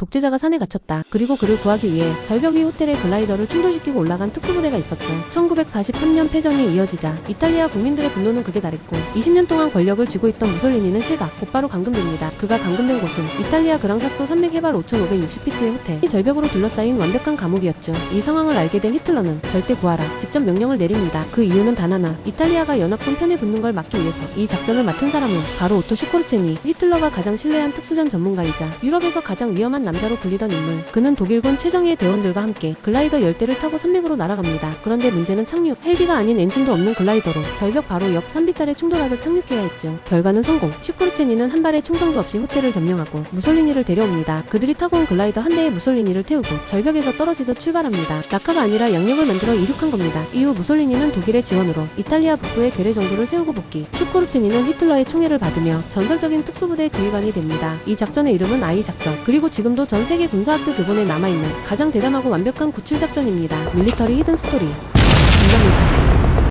독재자가 산에 갇혔다. 그리고 그를 구하기 위해 절벽 위 호텔에 글라이더를 충돌시키고 올라간 특수부대가 있었죠. 1943년 패전이 이어지자 이탈리아 국민들의 분노는 극에 달했고 20년 동안 권력을 쥐고 있던 무솔리니는 실각, 곧바로 감금됩니다. 그가 감금된 곳은 이탈리아 그랑사소 산맥 해발 5,560피트의 호텔. 이 절벽으로 둘러싸인 완벽한 감옥이었죠. 이 상황을 알게 된 히틀러는 절대 구하라. 직접 명령을 내립니다. 그 이유는 단 하나. 이탈리아가 연합군 편에 붙는 걸 막기 위해서. 이 작전을 맡은 사람은 바로 오토 슈코르체니. 히틀러가 가장 신뢰한 특수전 전문가이자 유럽에서 가장 위험한 남자로 불리던 인물. 그는 독일군 최정예 대원들과 함께 글라이더 열대를 타고 산맥으로 날아갑니다. 그런데 문제는 착륙. 헬기가 아닌 엔진도 없는 글라이더로 절벽 바로 옆 산비탈에 충돌하듯 착륙해야 했죠. 결과는 성공. 슈코르체니는 한 발의 충성도 없이 호텔을 점령하고 무솔리니를 데려옵니다. 그들이 타고 온 글라이더 한 대에 무솔리니를 태우고 절벽에서 떨어지듯 출발합니다. 낙하가 아니라 양력을 만들어 이륙한 겁니다. 이후 무솔리니는 독일의 지원으로 이탈리아 북부에 괴뢰 정부를 세우고 복귀. 슈코르체니는 히틀러의 총애를 받으며 전설적인 특수부대 지휘관이 됩니다. 이 작전의 이름은 아이 작전. 그리고 지금도 전 세계 군사학교 교본에 남아있는 가장 대담하고 완벽한 구출 작전입니다. 밀리터리 히든 스토리. 감사합니다.